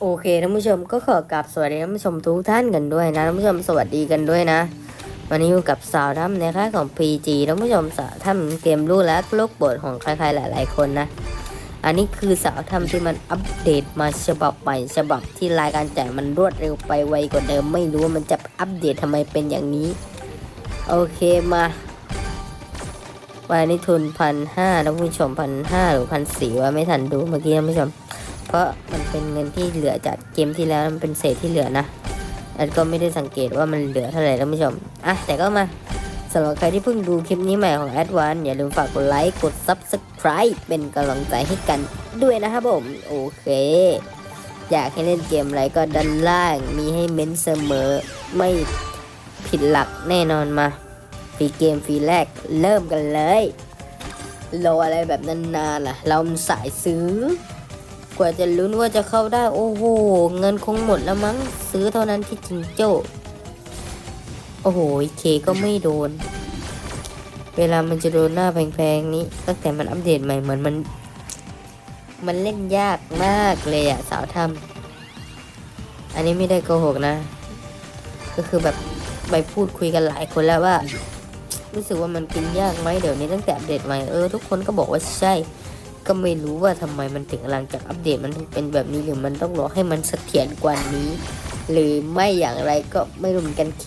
โอเคท่านผู้ชมก็ขอกราบสวัสดีท่านผู้ชมทุกท่านกันด้วยนะท่านผู้ชมสวัสดีกันด้วยนะ วันนี้อยู่กับสาวถ้ำในค่ายของ PG ท่านผู้ชมสาวถ้ำเกมรู้และโลกโบทของใครๆหลาย ๆ คนนะ อันนี้คือสาวถ้ำที่มันอัปเดตมาฉบับใหม่ฉบับที่รายการแจกมันรวดเร็วไปไวกว่าเดิมไม่รู้ว่ามันจะอัปเดตทำไมเป็นอย่างนี้ โอเคมา วันนี้ทุนพันห้าท่านผู้ชมพันห้าหรือพันสี่ว่าไม่ทันดูเมื่อกี้ท่านผู้ชม เพราะมันเป็นเงินที่เหลือจากเกมที่แล้วมันเป็นเศษที่เหลือนะแอดก็ไม่ได้สังเกตว่ามันเหลือเท่าไหร่ท่านผู้ชมอะแต่ก็มาสำหรับใครที่เพิ่งดูคลิปนี้ใหม่ของแอดวานอย่าลืมฝากกดไลค์กด Subscribe เป็นกำลังใจให้กันด้วยนะครับผม โอเค อยากให้เล่นเกมอะไรก็ด้านล่างมีให้เม้นเสมอไม่ผิดหลักแน่นอนมา ฟรีเกมฟรีแรกเริ่มกันเลยรออะไรแบบนานๆล่ะ เราสายซื้อ กว่าจะลุ้นว่าจะเข้าได้ โอ้โห เงินคงหมดแล้วมั้ง ซื้อเท่านั้นที่จริงโจ้โอ้โหเคก็ไม่โดน เวลามันจะโดนหน้าแพงๆนี้ ตั้งแต่มันอัปเดตใหม่เหมือนมัน มันเล่นยากมากเลยอะสาวทำอันนี้ไม่ได้โกหกนะ ก็คือแบบไปพูดคุยกันหลายคนแล้วว่า รู้สึกว่ามันกินยากไหมเดี๋ยวนี้ตั้งแต่อัปเดตใหม่เออทุกคนก็บอกว่าใช่ ก็ไม่รู้ว่าทำไมมันถึงหลังจากอัปเดตมันถึงเป็นแบบนี้หรือมันต้องรอให้มันเสถียรกว่านี้ หรือไม่อย่างไรก็ไม่รู้เหมือนกันเค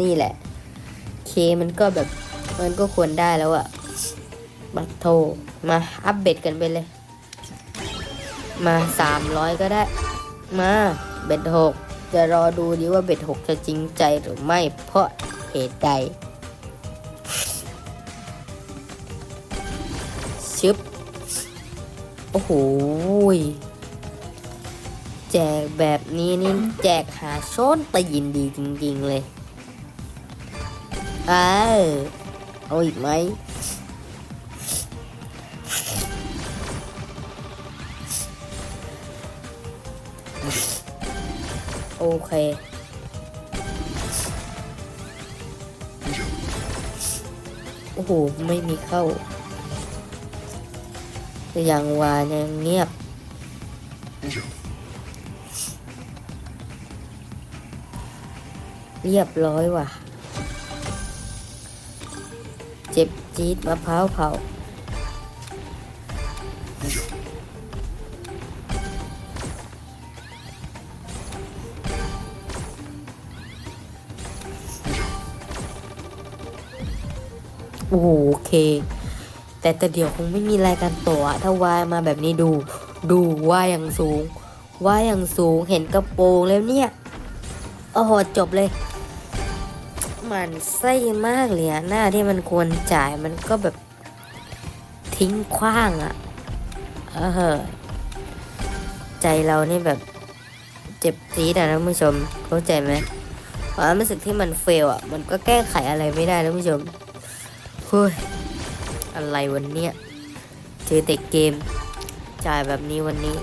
นี่แหละ เคมันก็แบบมันก็ควรได้แล้วอะบัตโทรมาอัปเดตกันไปเลย มาสามร้อยก็ได้ มาเบ็ดหกจะรอดูดีว่าเบ็ดหกจะจริงใจหรือไม่เพราะเหตุใด ชึบ โอ้โหแจกแบบนี้นี่แจกหาโชนตะยินดีจริงๆเลยเออเอาอีกไหมโอเคโอ้โห ไม่มีเข้า ยังวานยังเงียบ เรียบร้อยว่ะ เจ็บจี๊ดมะพร้าวเผาโอเค แต่แต่เดี๋ยวคงไม่มีรายการต่ออะถ้าวายมาแบบนี้ดู ดูว่าอย่างสูง ว่าอย่างสูงเห็นกระโปรงแล้วเนี่ยโอ้โหจบเลย มันไส้มากเลยอะหน้าที่มันควรจ่ายมันก็แบบทิ้งขว้างอะเออใจเรานี่แบบเจ็บจี๊ดอะนะท่านผู้ชมเข้าใจไหมความรู้สึกที่มันเฟลอะมันก็แก้ไขอะไรไม่ได้ท่านผู้ชมเฮ้ย อะไรวันเนี้ยเจอแต่เกม จ่ายแบบนี้วันนี้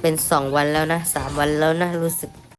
เป็นสองวันแล้วนะสามวันแล้วนะรู้สึก